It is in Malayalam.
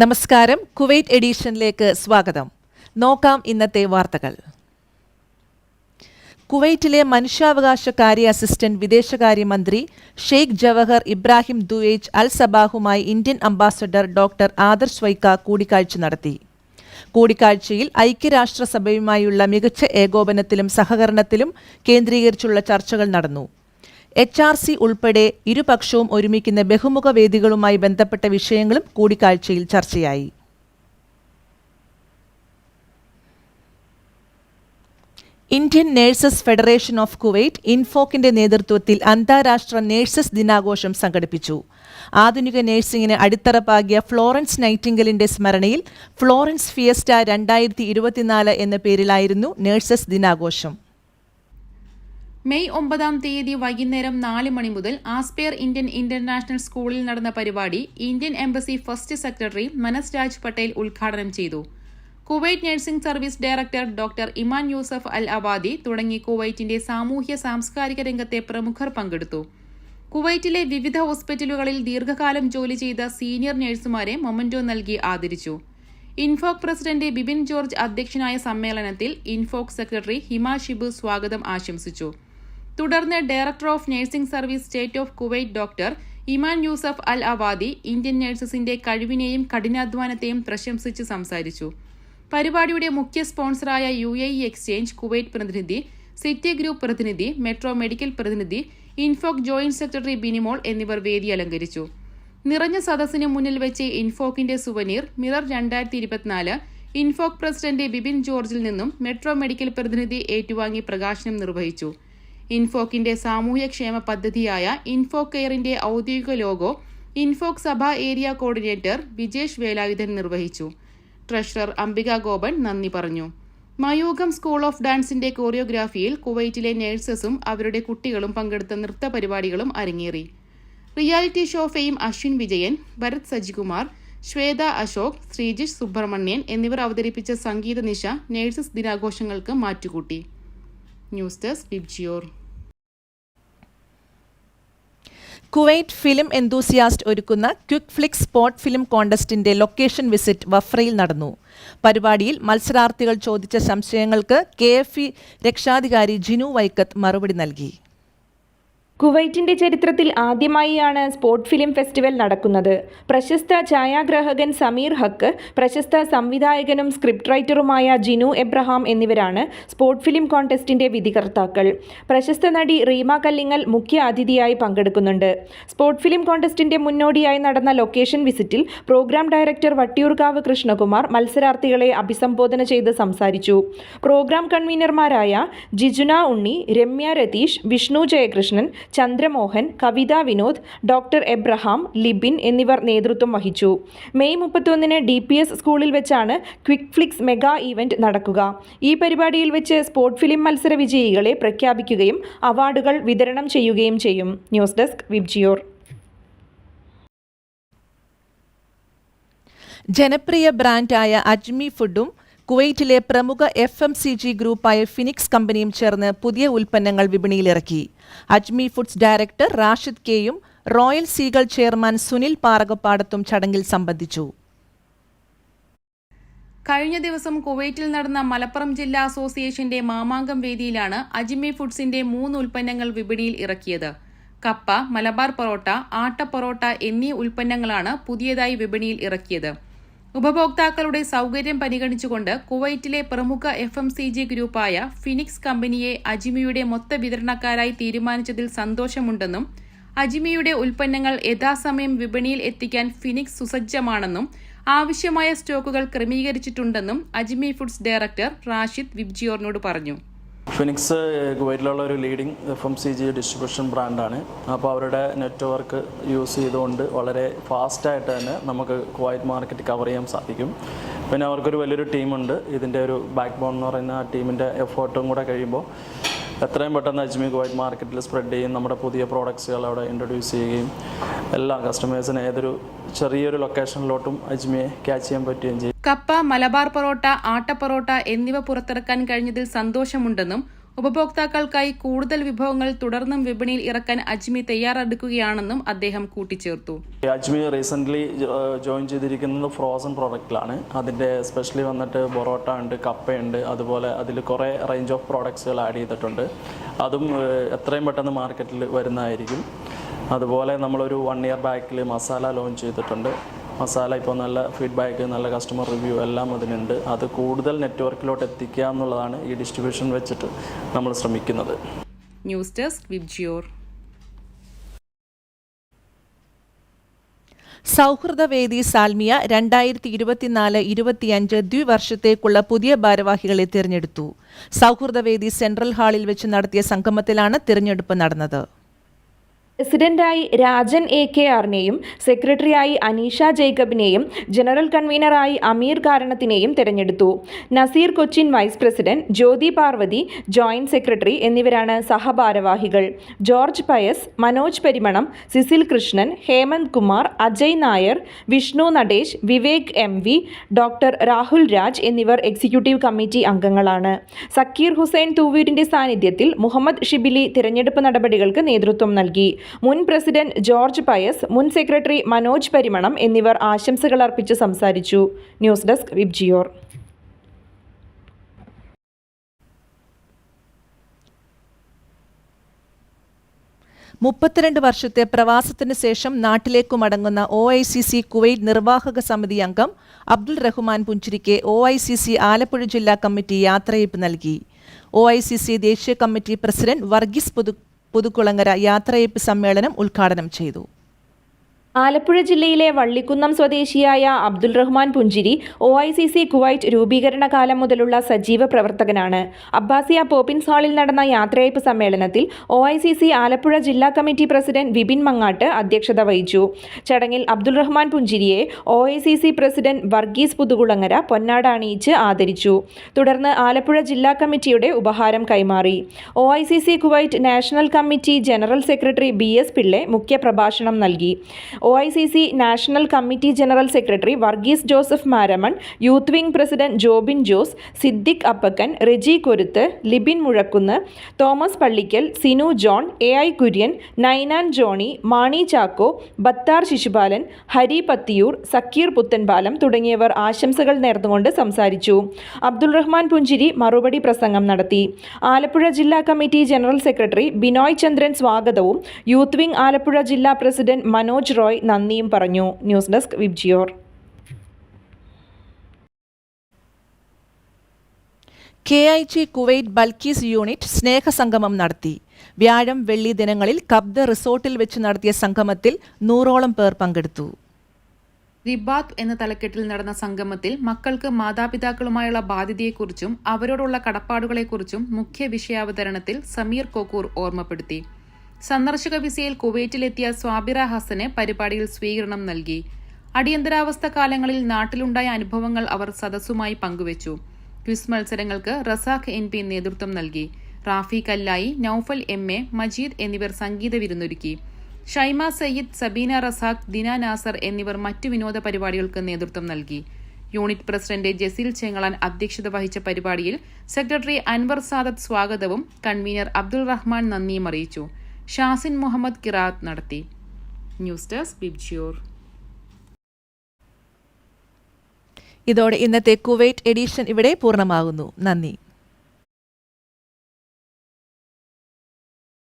നമസ്കാരം. കുവൈറ്റ് എഡീഷനിലേക്ക് സ്വാഗതം. നോക്കാം ഇന്നത്തെ വാർത്തകൾ. കുവൈറ്റിലെ മനുഷ്യാവകാശ കാര്യ അസിസ്റ്റന്റ് വിദേശകാര്യമന്ത്രി Sheikh Jawhar Ibrahim Duwaij Al സബാഹുമായി Indian ambassador doctor Adarsh Swaika കൂടിക്കാഴ്ച നടത്തി. കൂടിക്കാഴ്ചയിൽ ഐക്യരാഷ്ട്രസഭയുമായുള്ള മികച്ച ഏകോപനത്തിലും സഹകരണത്തിലും കേന്ദ്രീകരിച്ചുള്ള ചർച്ചകൾ നടന്നു. എച്ച് ആർ സി ഉൾപ്പെടെ ഇരുപക്ഷവും ഒരുമിക്കുന്ന ബഹുമുഖ വേദികളുമായി ബന്ധപ്പെട്ട വിഷയങ്ങളും കൂടിക്കാഴ്ചയിൽ ചർച്ചയായി. Indian nurses federation of Kuwait ഇൻഫോക്കിന്റെ നേതൃത്വത്തിൽ അന്താരാഷ്ട്ര നേഴ്സസ് ദിനാഘോഷം സംഘടിപ്പിച്ചു. ആധുനിക നേഴ്സിംഗിന് അടിത്തറ പാകിയ ഫ്ലോറൻസ് നൈറ്റിംഗലിന്റെ സ്മരണയിൽ ഫ്ലോറൻസ് ഫിയസ്റ്റ രണ്ടായിരത്തി ഇരുപത്തിനാല് എന്ന പേരിലായിരുന്നു നേഴ്സസ് ദിനാഘോഷം. മെയ് ഒമ്പതാം തീയതി വൈകുന്നേരം നാല് മണി മുതൽ ആസ്പെയർ ഇന്ത്യൻ ഇന്റർനാഷണൽ സ്കൂളിൽ നടന്ന പരിപാടി ഇന്ത്യൻ എംബസി ഫസ്റ്റ് സെക്രട്ടറി മനസ് രാജ് പട്ടേൽ ഉദ്ഘാടനം ചെയ്തു. Kuwait nursing service director doctor Iman Yousef Al Awadhi തുടങ്ങി കുവൈറ്റിന്റെ സാമൂഹ്യ സാംസ്കാരിക രംഗത്തെ പ്രമുഖർ പങ്കെടുത്തു. കുവൈറ്റിലെ വിവിധ ഹോസ്പിറ്റലുകളിൽ ദീർഘകാലം ജോലി ചെയ്ത സീനിയർ നഴ്സുമാരെ മൊമന്റോ നൽകി ആദരിച്ചു. ഇൻഫോക് പ്രസിഡന്റ് ബിബിൻ ജോർജ് അധ്യക്ഷനായ സമ്മേളനത്തിൽ ഇൻഫോക് സെക്രട്ടറി ഹിമ ഷിബു സ്വാഗതം ആശംസിച്ചു. തുടർന്ന് director of nursing service state of Kuwait doctor Iman Yousef Al Awadhi Indian നഴ്സസിന്റെ കഴിവിനെയും കഠിനാധ്വാനത്തെയും പ്രശംസിച്ച് സംസാരിച്ചു. പരിപാടിയുടെ മുഖ്യ സ്പോൺസറായ U A E exchange Kuwait പ്രതിനിധി സിറ്റി ഗ്രൂപ്പ് പ്രതിനിധി മെട്രോ മെഡിക്കൽ പ്രതിനിധി ഇൻഫോക് ജോയിന്റ് സെക്രട്ടറി ബിനിമോൾ എന്നിവർ വേദി അലങ്കരിച്ചു. നിറഞ്ഞ സദസ്സിന് മുന്നിൽ വെച്ച് ഇൻഫോക്കിന്റെ സുവനീർ മിറർ രണ്ടായിരത്തി ഇരുപത്തിനാല് ഇൻഫോക് പ്രസിഡന്റ് ബിബിൻ ജോർജിൽ നിന്നും മെട്രോ മെഡിക്കൽ പ്രതിനിധി ഏറ്റുവാങ്ങി പ്രകാശനം നിർവഹിച്ചു. ഇൻഫോക്കിന്റെ സാമൂഹ്യക്ഷേമ പദ്ധതിയായ ഇൻഫോ കെയറിന്റെ ഔദ്യോഗിക ലോഗോ ഇൻഫോക് സഭ ഏരിയ കോർഡിനേറ്റർ വിജേഷ് വേലായുധൻ നിർവഹിച്ചു. ട്രഷറർ അംബിക ഗോപൻ നന്ദി പറഞ്ഞു. മയൂഖം സ്കൂൾ ഓഫ് ഡാൻസിന്റെ കോറിയോഗ്രാഫിയിൽ കുവൈറ്റിലെ നഴ്സസും അവരുടെ കുട്ടികളും പങ്കെടുത്ത നൃത്ത പരിപാടികളും അരങ്ങേറി. Reality show fame Ashwin Vijayan Bharat Sajikumar Shweta Ashok Sreejish Subramanian എന്നിവർ അവതരിപ്പിച്ച സംഗീത നിശ നേഴ്സസ് ദിനാഘോഷങ്ങൾക്ക് മാറ്റുകൂട്ടി. News desk Vibgyor Kuwait film enthusiast ഒരുക്കുന്ന ക്വിക്ക് ഫ്ലിക്സ് സ്പോട്ട് ഫിലിം കോണ്ടസ്റ്റിന്റെ ലൊക്കേഷൻ വിസിറ്റ് വഫ്രയിൽ നടന്നു. പരിപാടിയിൽ മത്സരാർത്ഥികൾ ചോദിച്ച സംശയങ്ങൾക്ക് കെ എഫ് ഇ രക്ഷാധികാരി ജിനു വൈക്കത്ത് മറുപടി നൽകി. കുവൈറ്റിന്റെ ചരിത്രത്തിൽ ആദ്യമായിയാണ് സ്പോട്ട് ഫിലിം ഫെസ്റ്റിവൽ നടക്കുന്നത്. പ്രശസ്ത ഛായാഗ്രാഹകൻ സമീർ ഹക്ക് പ്രശസ്ത സംവിധായകനും സ്ക്രിപ്റ്റ് റൈറ്ററുമായ ജിനു എബ്രഹാം എന്നിവരാണ് സ്പോട്ട് ഫിലിം കോൺടെസ്റ്റിന്റെ വിധികർത്താക്കൾ. പ്രശസ്ത നടി റീമ കല്ലിങ്ങൽ മുഖ്യ അതിഥിയായി പങ്കെടുക്കുന്നുണ്ട്. സ്പോട്ട് ഫിലിം കോൺടെസ്റ്റിന്റെ മുന്നോടിയായി നടന്ന ലൊക്കേഷൻ വിസിറ്റിൽ പ്രോഗ്രാം ഡയറക്ടർ വട്ടിയൂർക്കാവ് കൃഷ്ണകുമാർ മത്സരാർത്ഥികളെ അഭിസംബോധന ചെയ്ത് സംസാരിച്ചു. പ്രോഗ്രാം കൺവീനർമാരായ ജിജുന ഉണ്ണി രമ്യ രതീഷ് വിഷ്ണു ജയകൃഷ്ണൻ ചന്ദ്രമോഹൻ കവിത വിനോദ് ഡോക്ടർ എബ്രഹാം ലിബിൻ എന്നിവർ നേതൃത്വം വഹിച്ചു. മെയ് മുപ്പത്തൊന്നിന് ഡി പി എസ് സ്കൂളിൽ വെച്ചാണ് ക്വിക്ക് ഫ്ലിക്സ് മെഗാ ഇവന്റ് നടക്കുക. ഈ പരിപാടിയിൽ വെച്ച് സ്പോർട്സ് ഫിലിം മത്സര വിജയികളെ പ്രഖ്യാപിക്കുകയും അവാർഡുകൾ വിതരണം ചെയ്യുകയും ചെയ്യും. News desk Vibgyor. ജനപ്രിയ ബ്രാൻഡായ അജ്മി ഫുഡും കുവൈറ്റിലെ പ്രമുഖ എഫ് എം സി ജി ഗ്രൂപ്പായ ഫിനിക്സ് കമ്പനിയും ചേർന്ന് പുതിയ ഉൽപ്പന്നങ്ങൾ വിപണിയിലിറക്കി. അജ്മി ഫുഡ്സ് ഡയറക്ടർ റാഷിദ് കെയും റോയൽ സീകൾ ചെയർമാൻ സുനിൽ പാറകപ്പാടത്തും ചടങ്ങിൽ സംബന്ധിച്ചു. കഴിഞ്ഞ ദിവസം കുവൈറ്റിൽ നടന്ന മലപ്പുറം ജില്ലാ അസോസിയേഷന്റെ മാമാങ്കം വേദിയിലാണ് അജിമി ഫുഡ്സിന്റെ മൂന്ന് ഉൽപ്പന്നങ്ങൾ വിപണിയിൽ ഇറക്കിയത്. കപ്പ മലബാർ പൊറോട്ട ആട്ട പൊറോട്ട എന്നീ ഉൽപ്പന്നങ്ങളാണ് പുതിയതായി വിപണിയിൽ ഇറക്കിയത്. ഉപഭോക്താക്കളുടെ സൗകര്യം പരിഗണിച്ചുകൊണ്ട് കുവൈറ്റിലെ പ്രമുഖ എഫ് എം സി ജി ഗ്രൂപ്പായ ഫിനിക്സ് കമ്പനിയെ അജിമിയുടെ മൊത്ത വിതരണക്കാരായി തീരുമാനിച്ചതിൽ സന്തോഷമുണ്ടെന്നും അജിമിയുടെ ഉൽപ്പന്നങ്ങൾ യഥാസമയം വിപണിയിൽ എത്തിക്കാൻ ഫിനിക്സ് സുസജ്ജമാണെന്നും ആവശ്യമായ സ്റ്റോക്കുകൾ ക്രമീകരിച്ചിട്ടുണ്ടെന്നും അജിമി ഫുഡ്സ് ഡയറക്ടർ റാഷിദ് വിബ്ജിയോറിനോട് പറഞ്ഞു. ഫിനിക്സ് കുവൈറ്റിലുള്ള ഒരു leading F M C G distribution ബ്രാൻഡാണ് അപ്പോൾ അവരുടെ നെറ്റ്വർക്ക് യൂസ് ചെയ്തുകൊണ്ട് വളരെ ഫാസ്റ്റായിട്ട് തന്നെ നമുക്ക് കുവൈറ്റ് മാർക്കറ്റ് കവർ ചെയ്യാൻ സാധിക്കും. പിന്നെ അവർക്കൊരു വലിയൊരു ടീമുണ്ട് ഇതിന്റെ ഒരു ബാക്ക് ബോൺ എന്ന് പറയുന്ന ആ ടീമിന്റെ എഫേർട്ടും കൂടെ കഴിയുമ്പോൾ എത്രയും പെട്ടെന്ന് അജ്മി വൈറ്റ് മാർക്കറ്റിൽ സ്പ്രെഡ് ചെയ്യും. നമ്മുടെ പുതിയ പ്രോഡക്ട്സുകൾ അവിടെ ഇൻട്രൊഡ്യൂസ് ചെയ്യുകയും എല്ലാ കസ്റ്റമേഴ്സിന് ഏതൊരു ചെറിയൊരു ലൊക്കേഷനിലോട്ടും അജ്മിയെ ക്യാച്ച് ചെയ്യാൻ പറ്റുകയും ചെയ്യും. കപ്പ മലബാർ പൊറോട്ട ആട്ട പൊറോട്ട എന്നിവ പുറത്തിറക്കാൻ കഴിഞ്ഞതിൽ സന്തോഷമുണ്ടെന്നും ഉപഭോക്താക്കൾക്കായി കൂടുതൽ വിഭവങ്ങൾ തുടർന്നും വിപണിയിൽ ഇറക്കാൻ അജ്മി തയ്യാറെടുക്കുകയാണെന്നും അദ്ദേഹം കൂട്ടിച്ചേർത്തു. അജ്മി റീസെന്റ് ജോയിൻ ചെയ്തിരിക്കുന്നത് ഫ്രോസൺ പ്രോഡക്റ്റിലാണ് അതിന്റെ സ്പെഷ്യലി വന്നിട്ട് പൊറോട്ട ഉണ്ട് കപ്പയുണ്ട് അതുപോലെ അതിൽ കുറേ റേഞ്ച് ഓഫ് പ്രോഡക്ട്സുകൾ ആഡ് ചെയ്തിട്ടുണ്ട്. അതും എത്രയും പെട്ടെന്ന് മാർക്കറ്റിൽ വരുന്നതായിരിക്കും. അതുപോലെ നമ്മളൊരു വൺ ഇയർ ബാക്കിൽ മസാല ലോഞ്ച് ചെയ്തിട്ടുണ്ട്. മസാല ഇപ്പോൾ നല്ല ഫീഡ്ബാക്ക് നല്ല കസ്റ്റമർ റിവ്യൂ എല്ലാം അതിനുണ്ട്. അത് കൂടുതൽ നെറ്റ്വർക്കിലോട്ട് എത്തിക്കുക എന്നുള്ളതാണ് ഈ ഡിസ്ട്രിബ്യൂഷൻ വെച്ചിട്ട് നമ്മൾ ശ്രമിക്കുന്നത്. ന്യൂസ് ഡെസ്ക് വിബ്ജിയോർ സൗഹൃദവേദി സാൽമിയ രണ്ടായിരത്തി ഇരുപത്തിനാല് ഇരുപത്തിയഞ്ച് ദ്വിവർഷത്തേക്കുള്ള പുതിയ ഭാരവാഹികളെ തിരഞ്ഞെടുത്തു. സൗഹൃദവേദി സെൻട്രൽ ഹാളിൽ വെച്ച് നടത്തിയ സംഗമത്തിലാണ് തിരഞ്ഞെടുപ്പ് നടന്നത്. പ്രസിഡന്റായി രാജൻ എ കെ ആറിനെയും സെക്രട്ടറിയായി അനീഷ ജേക്കബിനെയും ജനറൽ കൺവീനറായി അമീർ കാരണത്തിനെയും തെരഞ്ഞെടുത്തു. Naseer Cochin vice president Jyothi Parvathi joint secretary എന്നിവരാണ് സഹഭാരവാഹികൾ. George Pius Manoj Parimanam Cecil Krishnan Hemant Kumar Ajay Nair Vishnu Natesh Vivek M V doctor Rahul Raj എന്നിവർ എക്സിക്യൂട്ടീവ് കമ്മിറ്റി അംഗങ്ങളാണ്. സക്കീർ ഹുസൈൻ തൂവീരിന്റെ സാന്നിധ്യത്തിൽ മുഹമ്മദ് ഷിബിലി തിരഞ്ഞെടുപ്പ് നടപടികൾക്ക് നേതൃത്വം നൽകി. മുൻ പ്രസിഡന്റ് ജോർജ് പയസ് മുൻ സെക്രട്ടറി മനോജ് പരിമണം എന്നിവർ ആശംസകൾ അർപ്പിച്ച് സംസാരിച്ചു. ന്യൂസ് ഡെസ്ക് വിബ്ജിയോർ മുപ്പത്തിരണ്ട് വർഷത്തെ പ്രവാസത്തിന് ശേഷം നാട്ടിലേക്കു മടങ്ങുന്ന O I C C Kuwait നിർവാഹക സമിതി അംഗം അബ്ദുൾ റഹ്മാൻ പുഞ്ചിരിക്ക് O I C C Alappuzha ജില്ലാ കമ്മിറ്റി യാത്രയയപ്പ് നൽകി. ഒ ഐ സി സി ദേശീയ കമ്മിറ്റി പ്രസിഡന്റ് വർഗീസ് പുതു പുതുക്കുളങ്ങര യാത്രയപ്പ് സമ്മേളനം ഉദ്ഘാടനം ചെയ്തു ആലപ്പുഴ ജില്ലയിലെ വള്ളിക്കുന്നം സ്വദേശിയായ Abdul Rahman Punchiri O I C C Kuwait രൂപീകരണ കാലം മുതലുള്ള സജീവ പ്രവർത്തകനാണ്. അബ്ബാസിയ പോപ്പിൻസ് ഹാളിൽ നടന്ന യാത്രയയപ്പ് സമ്മേളനത്തിൽ O I C C Alappuzha ജില്ലാ കമ്മിറ്റി പ്രസിഡന്റ് വിപിൻ മങ്ങാട്ട് അധ്യക്ഷത വഹിച്ചു. ചടങ്ങിൽ Abdul Rahman പുഞ്ചിരിയെ O I C C president Varghese Puthukulangara പൊന്നാട അണിയിച്ച് ആദരിച്ചു. തുടർന്ന് ആലപ്പുഴ ജില്ലാ കമ്മിറ്റിയുടെ ഉപഹാരം കൈമാറി. O I C C Kuwait national committee general secretary B S Pillai മുഖ്യപ്രഭാഷണം നൽകി. O I C C national committee general secretary Varghese Joseph Maramon youth wing president Jobin Jose Siddique Appakkan Reji Koruth Libin Muzhakkunnu Thomas Pallickal Sinu John A I Kurian Ninan Johny Mani Chacko Bathar Sisupalan Hari Pathiyoor Zakir Puthenpalam തുടങ്ങിയവർ ആശംസകൾ നേർന്നുകൊണ്ട് സംസാരിച്ചു. അബ്ദുൾ റഹ്മാൻ പുഞ്ചിരി മറുപടി പ്രസംഗം നടത്തി. ആലപ്പുഴ ജില്ലാ committee general secretary Binoy Chandran സ്വാഗതവും യൂത്ത് വിംഗ് ആലപ്പുഴ ജില്ലാ പ്രസിഡന്റ് മനോജ് റോയ് നന്ദിയും പറഞ്ഞു. News desk Vibgyor. K I G Kuwait Balqees unit സ്നേഹസംഗമം നടത്തി. വ്യാഴം വെള്ളി ദിനങ്ങളിൽ കബ്ദ റിസോർട്ടിൽ വെച്ച് നടത്തിയ സംഗമത്തിൽ നൂറോളം പേർ പങ്കെടുത്തു. റിബാത്ത് എന്ന തലക്കെട്ടിൽ നടന്ന സംഗമത്തിൽ മക്കൾക്ക് മാതാപിതാക്കളുമായുള്ള ബാധ്യതയെക്കുറിച്ചും അവരോടുള്ള കടപ്പാടുകളെക്കുറിച്ചും മുഖ്യ വിഷയാവതരണത്തിൽ സമീർ കോക്കൂർ ഓർമ്മപ്പെടുത്തി. സന്ദർശക വിസയിൽ കുവൈറ്റിലെത്തിയ സ്വാബിറ ഹസന് പരിപാടിയിൽ സ്വീകരണം നൽകി. അടിയന്തരാവസ്ഥ കാലങ്ങളിൽ നാട്ടിലുണ്ടായ അനുഭവങ്ങൾ അവർ സദസ്സുമായി പങ്കുവച്ചു. ക്വിസ് മത്സരങ്ങൾക്ക് റസാഖ് എൻ പി നേതൃത്വം നൽകി. റാഫി കല്ലായി നൌഫൽ എം എ മജീദ് എന്നിവർ സംഗീത വിരുന്നൊരുക്കി. ഷൈമ സയ്യിദ് സബീന റസാഖ് ദിന നാസർ എന്നിവർ മറ്റു വിനോദ പരിപാടികൾക്ക് നേതൃത്വം നൽകി. യൂണിറ്റ് പ്രസിഡന്റ് ജസീൽ ചെങ്ങളാൻ അധ്യക്ഷത വഹിച്ച പരിപാടിയിൽ സെക്രട്ടറി അൻവർ സാദത്ത് സ്വാഗതവും കൺവീനർ അബ്ദുൾ റഹ്മാൻ നന്ദിയും അറിയിച്ചു. ഷാസിൻ മുഹമ്മദ് കിറാത്ത് നടത്തി. News desk Vibgyor. ഇതോടെ ഇന്നത്തെ കുവൈറ്റ് എഡിഷൻ ഇവിടെ പൂർണമാകുന്നു. നന്ദി.